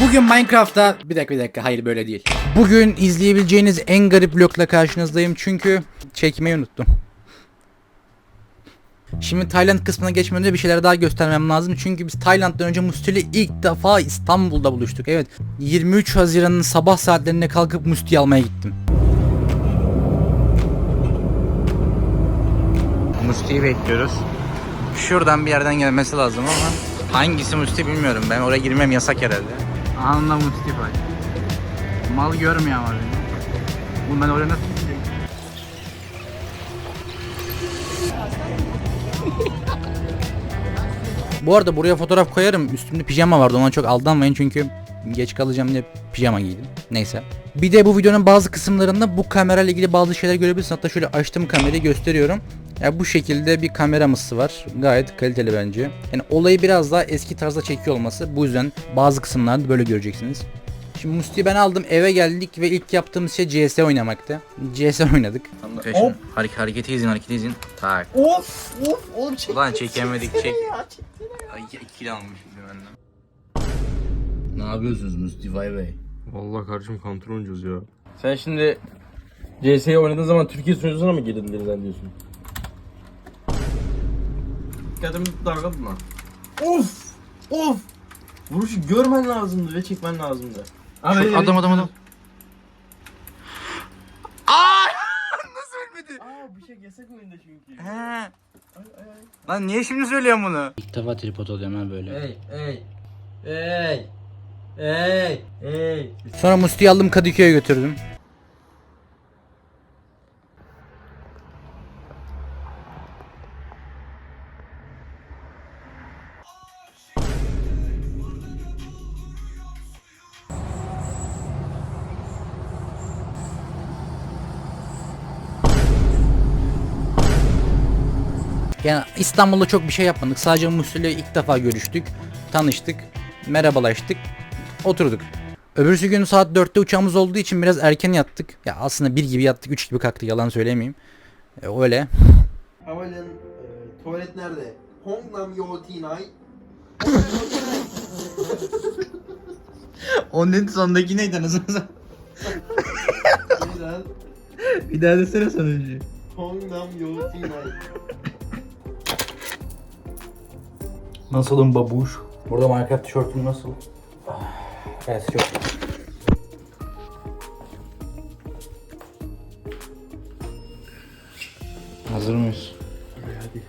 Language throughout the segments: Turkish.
Bugün Minecraft'ta bir dakika bir dakika hayır böyle değil. Bugün izleyebileceğiniz en garip vlogla karşınızdayım çünkü çekmeyi unuttum. Şimdi Tayland kısmına geçmeden önce bir şeyler daha göstermem lazım. Çünkü biz Tayland'dan önce Musti ilk defa İstanbul'da buluştuk. Evet 23 Haziran'ın sabah saatlerinde kalkıp Musti'yi almaya gittim. Musti'yi bekliyoruz. Şuradan bir yerden gelmesi lazım ama hangisi Musti bilmiyorum. Ben oraya girmem yasak herhalde. Anla Musti bak. Mal görmüyor ama beni. Bunu ben oraya nasıl gideceğim? Bu arada buraya fotoğraf koyarım. Üstümde pijama vardı. Ona çok aldanmayın çünkü geç kalacağım diye pijama giydim. Neyse. Bir de bu videonun bazı kısımlarında bu kamerayla ilgili bazı şeyler görebilirsiniz. Hatta şöyle açtım kamerayı gösteriyorum. Ya bu şekilde bir kameramız var. Gayet kaliteli bence. Yani olayı biraz daha eski tarzda çekiyor olması. Bu yüzden bazı kısımlarda böyle göreceksiniz. Şimdi Musti'yi ben aldım eve geldik ve ilk yaptığımız şey CS oynamaktı. CS oynadık. Hop. Hareket, hareketi izin hareketi izin. Tak. Of of oğlum çek. Ulan çekemedik çek. Ya. Ay ikili almışım benden. Ne yapıyorsunuz Musti Vay Bey? Vallahi kardeşim kontrol oynuyoruz ya. Sen şimdi CS'yi oynadığın zaman Türkiye sunucusuna mı girdin denizden diyorsun? Dikkatimi dağıldın lan. Of! Of! Vuruşu görmen lazımdı ve çekmen lazımdı. Abi, Şu adam adam adam. Aa bir şey yasak oyunda çünkü. He. Lan niye şimdi söylüyorsun bunu? İlk defa tripod oluyorum ha böyle. Ey ey. Ey. Ey. Ey. Sonra Musti'yi aldım Kadıköy'e götürdüm. Yani İstanbul'da çok bir şey yapmadık. Sadece Musti ile ilk defa görüştük, tanıştık, merhabalaştık, oturduk. Öbürsü gün saat 4'te uçağımız olduğu için biraz erken yattık. Ya aslında 1 gibi yattık, 3 gibi kalktık yalan söylemeyeyim. E, öyle. Havalimanı e, tuvalet nerede? Hongnam Yo Tinay. Onun sondaki neydi anasını Neden? Bir daha desene sonuncu. Hongnam Yo Nasılım babuş? Burada Minecraft tişörtüm nasıl? Ah, Evet çok. Hazır mıyız? Hadi.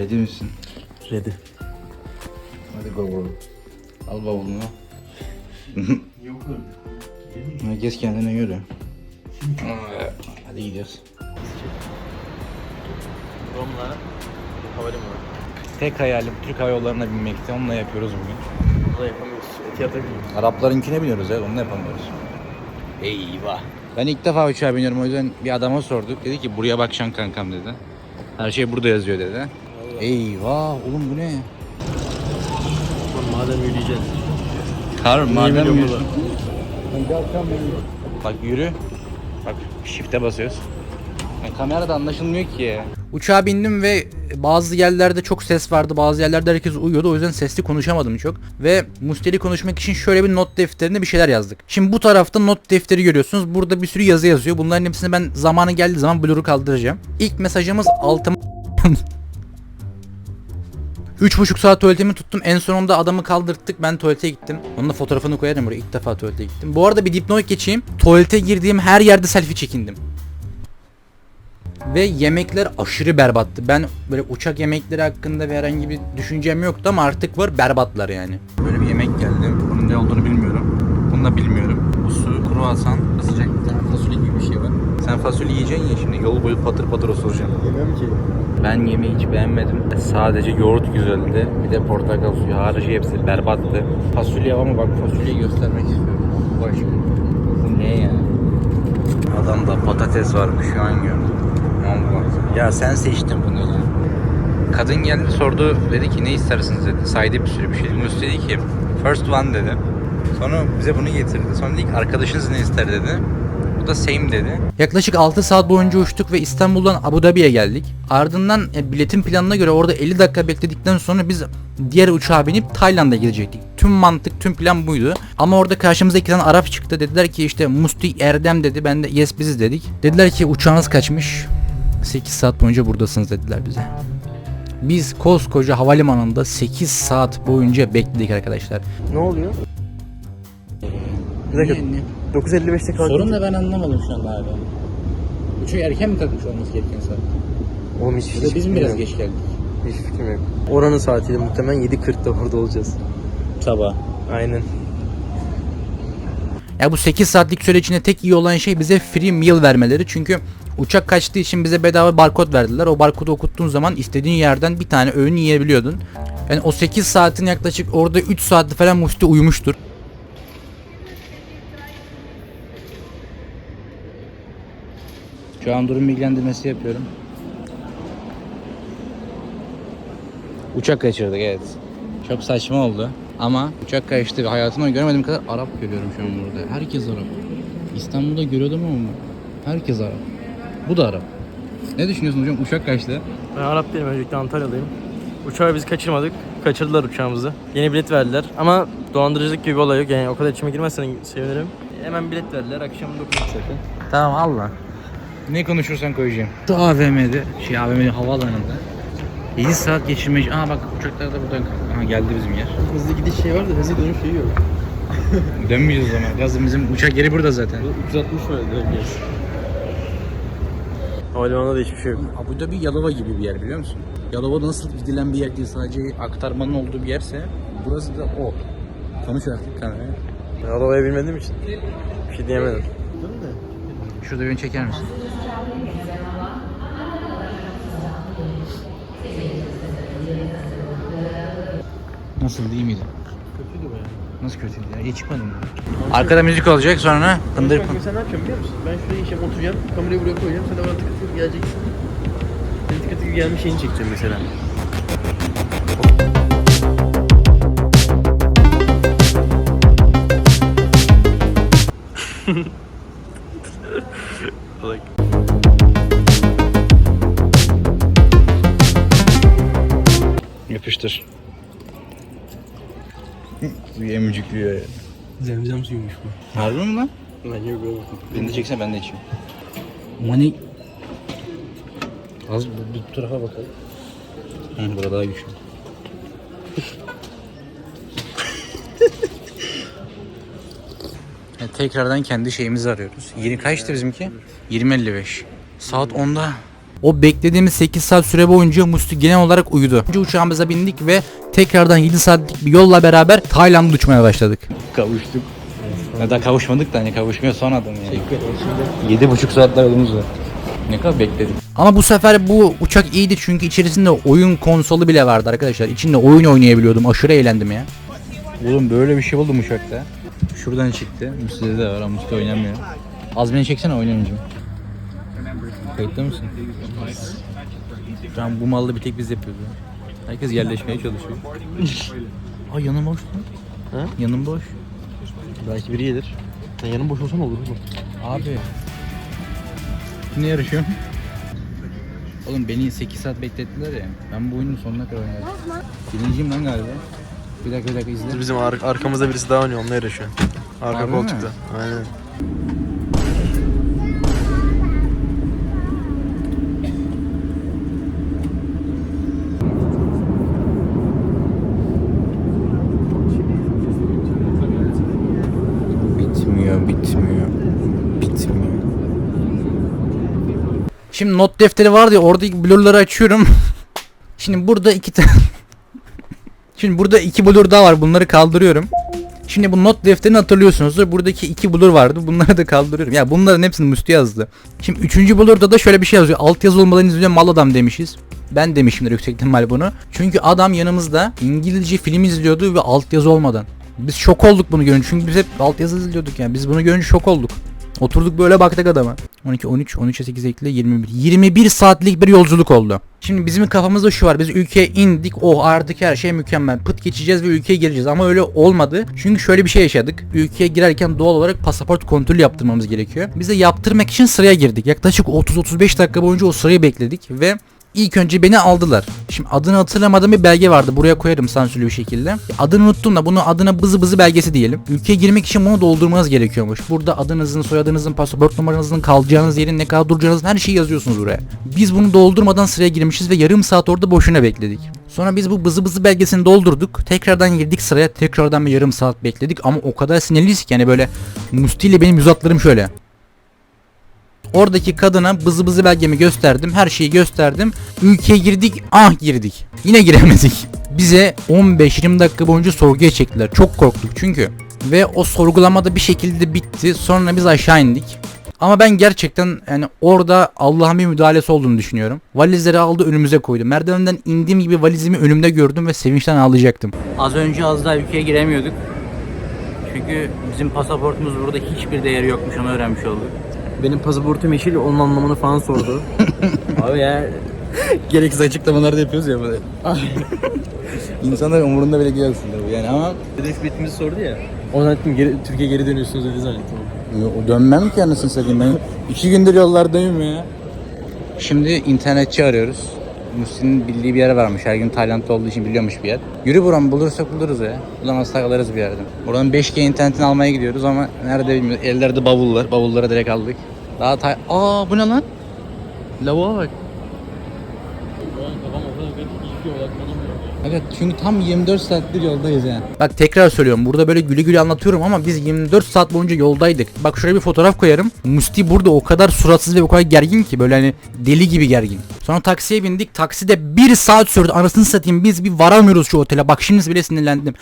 Ready misin? Ready. Hadi bavul. Al bavulunu. Yok öyle. Herkes kendine göre. Hadi gidiyoruz. Rom'la havalimanı. Tek hayalim Türk Hava Yolları'na binmekti. Onunla yapıyoruz bugün. Bunu da yapamıyoruz. Tiyatro gidiyoruz. Araplarınkine biniyoruz ya, onu yapamıyoruz. Eyvah. Ben ilk defa uçağa biniyorum o yüzden bir adama sorduk. Dedi ki buraya bakacaksın kankam dedi. Her şey burada yazıyor dedi. Eyvah oğlum bu ne? Madem yürüyeceğiz. Kar madem yürü. dolar. Bak yürü. Bak shift'e basıyoruz. Yani kamerada anlaşılmıyor ki. Uçağa bindim ve bazı yerlerde çok ses vardı. Bazı yerlerde herkes uyuyordu. O yüzden sesli konuşamadım çok. Ve Musteli konuşmak için şöyle bir not defterine bir şeyler yazdık. Şimdi bu tarafta not defteri görüyorsunuz. Burada bir sürü yazı yazıyor. Bunların hepsini ben zamanı geldiği zaman blur'u kaldıracağım. İlk mesajımız altıma Üç buçuk saat tuvaletimi tuttum. En sonunda adamı kaldırttık. Ben tuvalete gittim. Onun da fotoğrafını koyarım buraya. İlk defa tuvalete gittim. Bu arada bir dipnot geçeyim. Tuvalete girdiğim her yerde selfie çekindim. Ve yemekler aşırı berbattı. Ben böyle uçak yemekleri hakkında bir herhangi bir düşüncem yoktu ama artık var berbatlar yani. Böyle bir yemek geldi. Bunun ne olduğunu bilmiyorum. Bunu da bilmiyorum. Bu su, kruvasan, sıcak bir tane fasulye gibi bir şey var. Sen fasulye yiyeceksin ya şimdi yol boyu patır patır osuracaksın. Yemem ki. Ben yemeği hiç beğenmedim. Sadece yoğurt güzeldi. Bir de portakal suyu harici hepsi berbattı. Fasulye ama bak fasulyeyi göstermek istiyorum. Bak Bu ne ya? Adamda patates varmış şu an gördüm. Allah. Ya sen seçtin bunu ya. Kadın geldi sordu dedi ki ne istersiniz dedi. Saydı bir sürü bir şey. Yunus dedi ki first one dedi. Sonra bize bunu getirdi. Sonra dedi ki arkadaşınız ne ister dedi. Bu da same dedi. Yaklaşık 6 saat boyunca uçtuk ve İstanbul'dan Abu Dhabi'ye geldik. Ardından e, biletin planına göre orada 50 dakika bekledikten sonra biz diğer uçağa binip Tayland'a gidecektik. tüm mantık, tüm plan buydu. Ama orada karşımıza iki tane Arap çıktı. Dediler ki işte Musti Erdem dedi. Ben de yes biziz dedik. Dediler ki uçağınız kaçmış. 8 saat boyunca buradasınız dediler bize. Biz koskoca havalimanında 8 saat boyunca bekledik arkadaşlar. Ne oluyor? Bir dakika. 9.55'te kalktım. Sorun da ben anlamadım şu anda abi. Uçak erken mi kalkmış olması gereken saat? Oğlum hiç, da biz mi biraz geç geldik? Hiç fikrim yok. Oranın saatiyle muhtemelen 7.40'da burada olacağız. Sabah. Aynen. Ya bu 8 saatlik süre içinde tek iyi olan şey bize free meal vermeleri. Çünkü uçak kaçtığı için bize bedava barkod verdiler. O barkodu okuttuğun zaman istediğin yerden bir tane öğün yiyebiliyordun. Yani o 8 saatin yaklaşık orada 3 saati falan Musti uyumuştur. Şu an durum bilgilendirmesi yapıyorum. Uçak kaçırdık evet. Çok saçma oldu. Ama uçak kaçtı ve hayatımda görmediğim kadar Arap görüyorum şu an burada. Herkes Arap. İstanbul'da görüyordum ama herkes Arap. Bu da Arap. Ne düşünüyorsun hocam? Uçak kaçtı. Ben Arap değilim öncelikle Antalyalıyım. Uçağı biz kaçırmadık. Kaçırdılar uçağımızı. Yeni bilet verdiler ama dolandırıcılık gibi bir olay yok. Yani o kadar içime girmezsen sevinirim. Hemen bilet verdiler. Akşam 9 zaten. Tamam Allah. Ne konuşursan koyacağım. Şu AVM'de, şey AVM'de havaalanında 7 saat geçirmeci. Aa bak uçaklar da buradan. Aha geldi bizim yer. Hızlı gidiş şey var da hızlı dönüş şeyi yok. Dönmeyeceğiz o zaman. Gazım bizim uçak yeri burada zaten. 360 var direkt gez. Havalimanında da hiçbir şey yok. Abu Dhabi Yalova gibi bir yer biliyor musun? Yalova nasıl gidilen bir yer değil sadece aktarmanın olduğu bir yerse burası da o. Konuş artık kameraya. Arabayı bilmediğim için bir şey diyemedim. Şurada beni çeker misin? Nasıl değil miydi? Kötüydü bayağı. Nasıl kötüydü ya? İyi çıkmadı mı? Arkada müzik olacak sonra pındır pındır. sen ne yapacaksın biliyor musun? Ben şuraya işe oturacağım, kamerayı buraya koyacağım, sen de bana tıkır geleceksin. Tıkır tıkır gelmiş şeyini çekeceğim mesela. Yapıştır. Bu emcikliyor ya. Zemzem suyumuş bu. Harbi mi lan? Bence yok. Beni de çeksen ben de içeyim. Mani... Az bu, bu tarafa bakalım. Hı, burada daha güçlü. Ya tekrardan kendi şeyimizi arıyoruz. Yeni kaçtı bizimki? 20.55. Saat 10'da. O beklediğimiz 8 saat süre boyunca Musti genel olarak uyudu. Önce uçağımıza bindik ve tekrardan 7 saatlik bir yolla beraber Tayland'a uçmaya başladık. Kavuştuk. Ya da kavuşmadık da hani kavuşmuyor son adım yani. Yedi buçuk saatler yolumuz var. Ne kadar bekledik. Ama bu sefer bu uçak iyiydi çünkü içerisinde oyun konsolu bile vardı arkadaşlar. İçinde oyun oynayabiliyordum. Aşırı eğlendim ya. Oğlum böyle bir şey oldu mu uçakta? Şuradan çıktı. Müslü'de de var ama Müslü oynamıyor. Az beni çeksene oynamayacağım. Kayıtta mısın? An bu mallı bir tek biz yapıyoruz. ya. Herkes yerleşmeye çalışıyor. Ay yanım boş lan. Ha? Yanım boş. Belki biri gelir. Sen yanın boş olsan olur mu? Abi. Ne yarışıyorum? Oğlum beni 8 saat beklettiler ya. Ben bu oyunun sonuna kadar oynadım. Birinciyim lan galiba. Bir dakika bir dakika izle. Bizim ar- arkamızda birisi daha oynuyor, onunla yarışıyor. Arka Harbi mi? koltukta. Aynen. Bitmiyor, bitmiyor. Bitmiyor. Şimdi not defteri vardı ya oradaki blurları açıyorum. Şimdi burada iki tane Şimdi burada iki blur daha var. Bunları kaldırıyorum. Şimdi bu not defterini hatırlıyorsunuzdur. Buradaki iki blur vardı. Bunları da kaldırıyorum. Ya bunların hepsini Müslü yazdı. Şimdi üçüncü blurda da şöyle bir şey yazıyor. Alt yazı olmadan izliyor mal adam demişiz. Ben demişimdir yüksek ihtimal bunu. Çünkü adam yanımızda İngilizce film izliyordu ve altyazı olmadan. Biz şok olduk bunu görünce. Çünkü biz hep altyazı izliyorduk yani. Biz bunu görünce şok olduk. Oturduk böyle baktık adama. 12, 13, 13'e 8 ekle 21. 21 saatlik bir yolculuk oldu. Şimdi bizim kafamızda şu var. Biz ülkeye indik. Oh artık her şey mükemmel. Pıt geçeceğiz ve ülkeye gireceğiz. Ama öyle olmadı. Çünkü şöyle bir şey yaşadık. Ülkeye girerken doğal olarak pasaport kontrolü yaptırmamız gerekiyor. Biz de yaptırmak için sıraya girdik. Yaklaşık 30-35 dakika boyunca o sırayı bekledik ve İlk önce beni aldılar. Şimdi adını hatırlamadığım bir belge vardı. Buraya koyarım sansürlü bir şekilde. Adını unuttum da bunu adına bızı bızı belgesi diyelim. Ülkeye girmek için bunu doldurmanız gerekiyormuş. Burada adınızın, soyadınızın, pasaport numaranızın, kalacağınız yerin, ne kadar duracağınızın her şeyi yazıyorsunuz buraya. Biz bunu doldurmadan sıraya girmişiz ve yarım saat orada boşuna bekledik. Sonra biz bu bızı bızı belgesini doldurduk. Tekrardan girdik sıraya. Tekrardan bir yarım saat bekledik ama o kadar sinirliyiz ki yani böyle Musti ile benim yüz şöyle. Oradaki kadına bızı bızı belgemi gösterdim. Her şeyi gösterdim. Ülkeye girdik. Ah girdik. Yine giremedik. Bize 15-20 dakika boyunca sorguya çektiler. Çok korktuk çünkü. Ve o sorgulamada bir şekilde bitti. Sonra biz aşağı indik. Ama ben gerçekten yani orada Allah'ın bir müdahalesi olduğunu düşünüyorum. Valizleri aldı önümüze koydu. Merdivenden indiğim gibi valizimi önümde gördüm ve sevinçten ağlayacaktım. Az önce az daha ülkeye giremiyorduk. Çünkü bizim pasaportumuz burada hiçbir değeri yokmuş onu öğrenmiş olduk. Benim pasaportum yeşil onun anlamını falan sordu. Abi ya Gereksiz açıklamalar da yapıyoruz ya böyle. İnsanlar umurunda bile değil aslında bu yani ama hedef bitimizi sordu ya. O zannettim geri, Türkiye geri dönüyorsunuz dedi zannettim. O dönmem ki anasını satayım ben. İki gündür yollardayım ya. Şimdi internetçi arıyoruz. Muhsin'in bildiği bir yer varmış. Her gün Tayland'da olduğu için biliyormuş bir yer. Yürü buram bulursak buluruz ya. Bulamazsak alırız bir yerden. Buradan 5G internetini almaya gidiyoruz ama nerede bilmiyoruz. Ellerde bavullar. Bavullara direkt aldık. Daha tay... Aa bu ne lan? Lavuğa bak. Evet çünkü tam 24 saattir yoldayız yani. Bak tekrar söylüyorum burada böyle gülü gülü anlatıyorum ama biz 24 saat boyunca yoldaydık. Bak şuraya bir fotoğraf koyarım. Musti burada o kadar suratsız ve o kadar gergin ki böyle hani deli gibi gergin. Sonra taksiye bindik. Takside 1 saat sürdü. Anasını satayım biz bir varamıyoruz şu otele. Bak şimdi bile sinirlendim.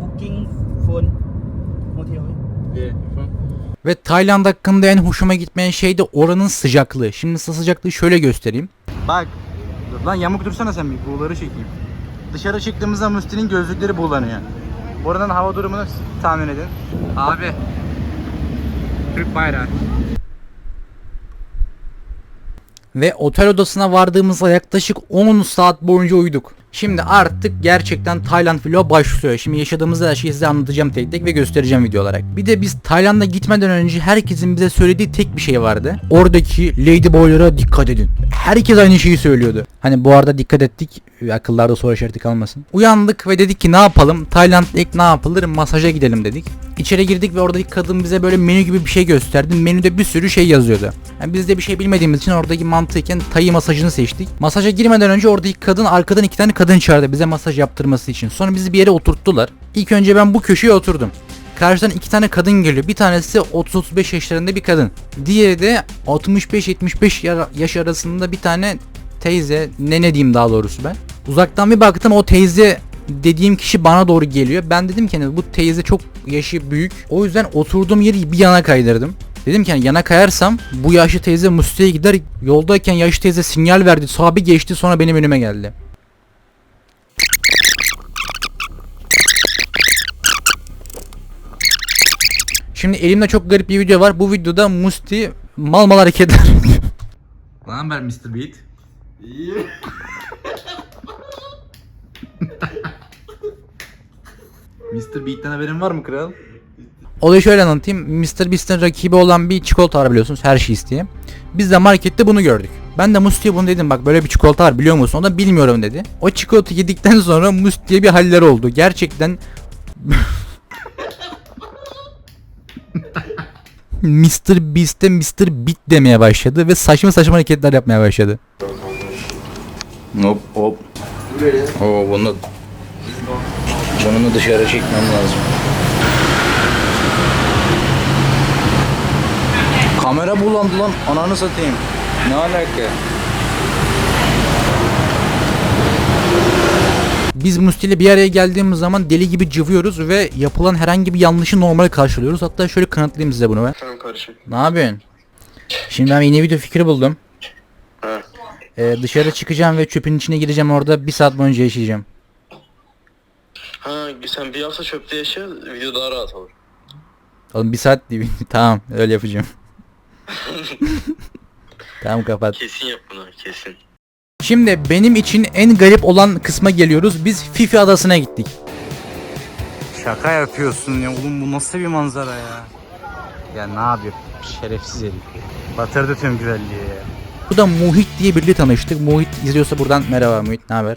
Booking phone hotel. Ve Tayland hakkında en hoşuma gitmeyen şey de oranın sıcaklığı. Şimdi sıcaklığı şöyle göstereyim. Bak. Lan yamuk dursana sen bir buğuları çekeyim. Dışarı çıktığımızda Musti'nin gözlükleri buğulanıyor. Oranın hava durumunu tahmin edin. Abi. Türk bayrağı. Ve otel odasına vardığımızda yaklaşık 10 saat boyunca uyuduk. Şimdi artık gerçekten Tayland vlogu başlıyor. Şimdi yaşadığımız her şeyi size anlatacağım tek tek ve göstereceğim video olarak. Bir de biz Tayland'a gitmeden önce herkesin bize söylediği tek bir şey vardı. Oradaki ladyboylara dikkat edin. Herkes aynı şeyi söylüyordu. Hani bu arada dikkat ettik. Akıllarda soru işareti kalmasın. Uyandık ve dedik ki ne yapalım? Tayland'da ilk ne yapılır? Masaja gidelim dedik. İçeri girdik ve oradaki kadın bize böyle menü gibi bir şey gösterdi. Menüde bir sürü şey yazıyordu. Yani biz de bir şey bilmediğimiz için oradaki mantıken tayı masajını seçtik. Masaja girmeden önce oradaki kadın arkadan iki tane kadın çağırdı bize masaj yaptırması için. Sonra bizi bir yere oturttular. İlk önce ben bu köşeye oturdum. Karşıdan iki tane kadın geliyor. Bir tanesi 30-35 yaşlarında bir kadın. Diğeri de 65-75 ya- yaş arasında bir tane teyze. Ne ne diyeyim daha doğrusu ben. Uzaktan bir baktım o teyze dediğim kişi bana doğru geliyor. Ben dedim ki hani bu teyze çok yaşı büyük. O yüzden oturduğum yeri bir yana kaydırdım. Dedim ki hani yana kayarsam bu yaşlı teyze Musti'ye gider. Yoldayken yaşlı teyze sinyal verdi. Sağa bir geçti sonra benim önüme geldi. Şimdi elimde çok garip bir video var. Bu videoda Musti mal mal hareketler. Lan ben Mr. Beat. Mr. Beat'ten haberin var mı kral? Olayı şöyle anlatayım. Mr. Beast'in rakibi olan bir çikolata var biliyorsunuz her şey isteye. Biz de markette bunu gördük. Ben de Musti'ye bunu dedim bak böyle bir çikolata var biliyor musun? O da bilmiyorum dedi. O çikolata yedikten sonra Musti'ye bir haller oldu. Gerçekten Mr. Beast'e Mr. Beat demeye başladı ve saçma saçma hareketler yapmaya başladı. Hop hop. Oo bunu bunu dışarı çekmem lazım. Kamera bulandı lan ananı satayım. Ne alaka? Biz Musti ile bir araya geldiğimiz zaman deli gibi cıvıyoruz ve yapılan herhangi bir yanlışı normal karşılıyoruz. Hatta şöyle kanıtlayayım size bunu ben. Tamam kardeşim. Ne yapıyorsun? Şimdi ben yeni video fikri buldum. Ha. Ee, dışarı çıkacağım ve çöpün içine gireceğim orada bir saat boyunca yaşayacağım. Ha sen bir hafta çöpte yaşa video daha rahat olur. Oğlum bir saat değil. tamam öyle yapacağım. tamam kapat. Kesin yap bunu kesin. Şimdi benim için en garip olan kısma geliyoruz. Biz Fifi adasına gittik. Şaka yapıyorsun ya oğlum bu nasıl bir manzara ya? Ya ne yapıyor? Şerefsiz herif. Batırdı tüm güzelliği ya. Burada Muhit diye biriyle tanıştık. Muhit izliyorsa buradan merhaba Muhit ne haber?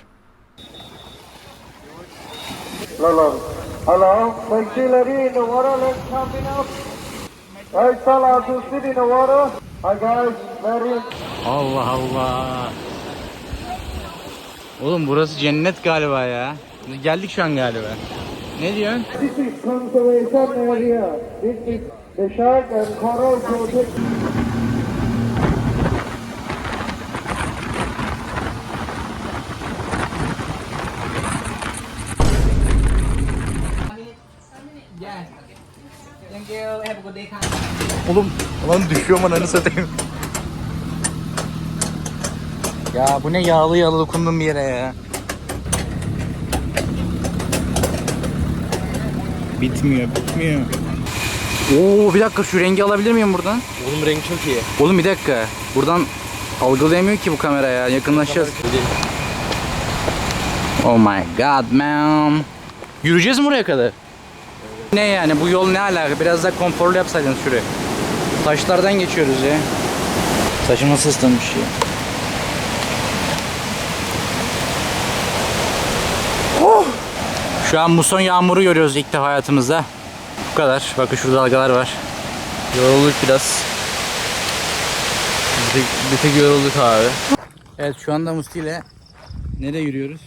Hello. Hello. Let in the water. Let's coming up. Right, fella, to sit in the water. Hi guys, in. Allah Allah. Oğlum burası cennet galiba ya. Geldik şu an galiba. Ne diyorsun? This is conservation area. This is the shark and coral protection. Oğlum lan düşüyorum ananı satayım. Ya bu ne yağlı yağlı dokundum bir yere ya. Bitmiyor, bitmiyor. Oo bir dakika şu rengi alabilir miyim buradan? Oğlum renk çok iyi. Oğlum bir dakika. Buradan algılayamıyor ki bu kamera ya. Yakınlaşacağız. Oh my god man. Yürüyeceğiz mi buraya kadar? Ne yani bu yol ne alaka? Biraz daha konforlu yapsaydın şurayı. Taşlardan geçiyoruz ya. Saçım nasıl ıslanmış ya. Şu an muson yağmuru görüyoruz ilk defa hayatımızda. Bu kadar. Bakın şurada dalgalar var. Yorulduk biraz. Bir tek, bir tek yorulduk abi. Evet şu anda Musti ile nereye yürüyoruz?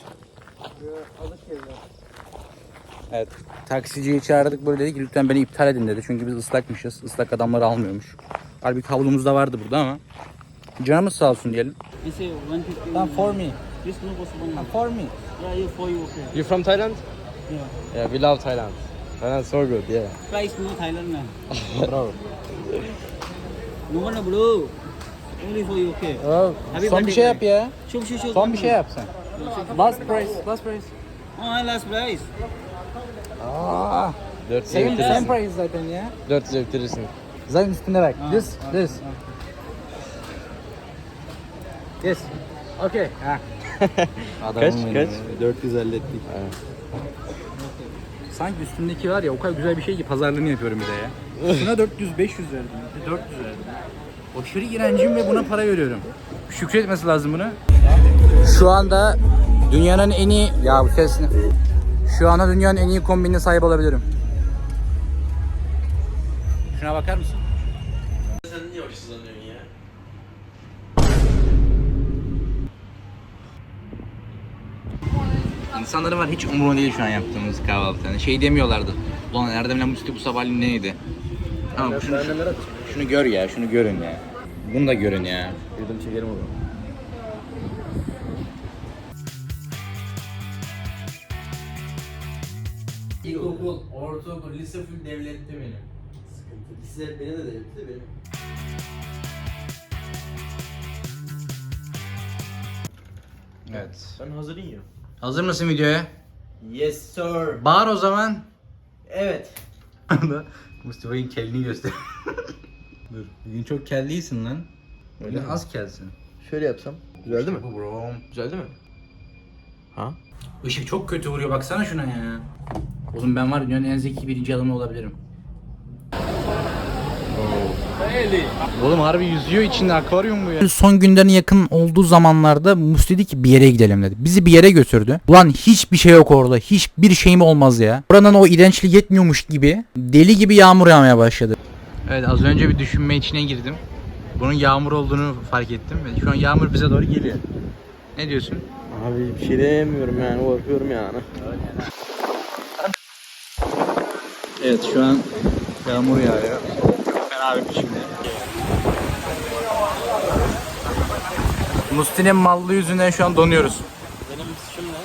Evet. Taksiciyi çağırdık böyle dedik ki lütfen beni iptal edin dedi. Çünkü biz ıslakmışız. Islak adamları almıyormuş. Halbuki havlumuz da vardı burada ama. Canımız sağ olsun diyelim. It's a 150. Tamam for me. It's no possible. now. For me. Yeah, you for you okay. You from Thailand? Yeah. Yeah, we love Thailand. Thailand so good, yeah. Price no Thailand man. Bro. No one bro. Only for you okay. Happy yap man. ya. Show show show. Son bir şey yap sen. Last price, last price. Oh, last price. Aa, 400 same, same price zaten ya. 400 bitirirsin. Zaten üstünde bak. This, this. This. Okay. Ha. Kaç, kaç? 450 ettik. Sanki üstündeki var ya o kadar güzel bir şey ki pazarlığını yapıyorum bir de ya. Şuna 400 500 verdim. Bir 400 verdim. Aşırı iğrencim ve buna para veriyorum. Şükretmesi lazım buna. Şu anda dünyanın en iyi ya bu ses ne? Şu anda dünyanın en iyi kombinine sahip olabilirim. Şuna bakar mısın? İnsanların var hiç umurunda değil şu an yaptığımız kahvaltı. Yani şey demiyorlardı. Ulan Erdem'le Musti bu sabahleyin ne yedi? Ama şunu, şunu gör ya, şunu görün ya. Bunu da görün ya. Yudum çekerim o zaman. İlkokul, ortaokul, lise full devletti beni. Sıkıntı. Size beni de devletti de benim. Evet. Ben hazır yiyorum. Hazır mısın videoya? Yes sir. Bağır o zaman. Evet. Mustafa'nın kelini göster. Dur. Bugün çok kelliysin lan. Öyle az kelsin. Şöyle yapsam. Güzeldi mi? Bu bro. Güzeldi mi? Ha? Işık çok kötü vuruyor baksana şuna ya. Oğlum ben var ya dünyanın en zeki birinci adamı olabilirim. Oğlum harbi yüzüyor içinde akvaryum bu ya. Son günlerine yakın olduğu zamanlarda Mus dedi ki bir yere gidelim dedi. Bizi bir yere götürdü. Ulan hiçbir şey yok orada. Hiçbir şey mi olmaz ya. Buranın o iğrençliği yetmiyormuş gibi deli gibi yağmur yağmaya başladı. Evet az önce bir düşünme içine girdim. Bunun yağmur olduğunu fark ettim. ve Şu an yağmur bize doğru geliyor. Ne diyorsun? Abi bir şey diyemiyorum yani korkuyorum yani. Evet şu an yağmur yağıyor. Bir biçimde. Musti'nin mallı yüzünden şu an donuyoruz. Benim suçum ne?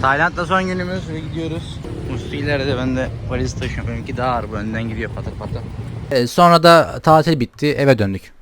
Tayland'da son günümüz ve gidiyoruz. Musti ileride ben de valizi taşıyorum. Benimki daha ağır bu önden gidiyor patak patak. sonra da tatil bitti eve döndük.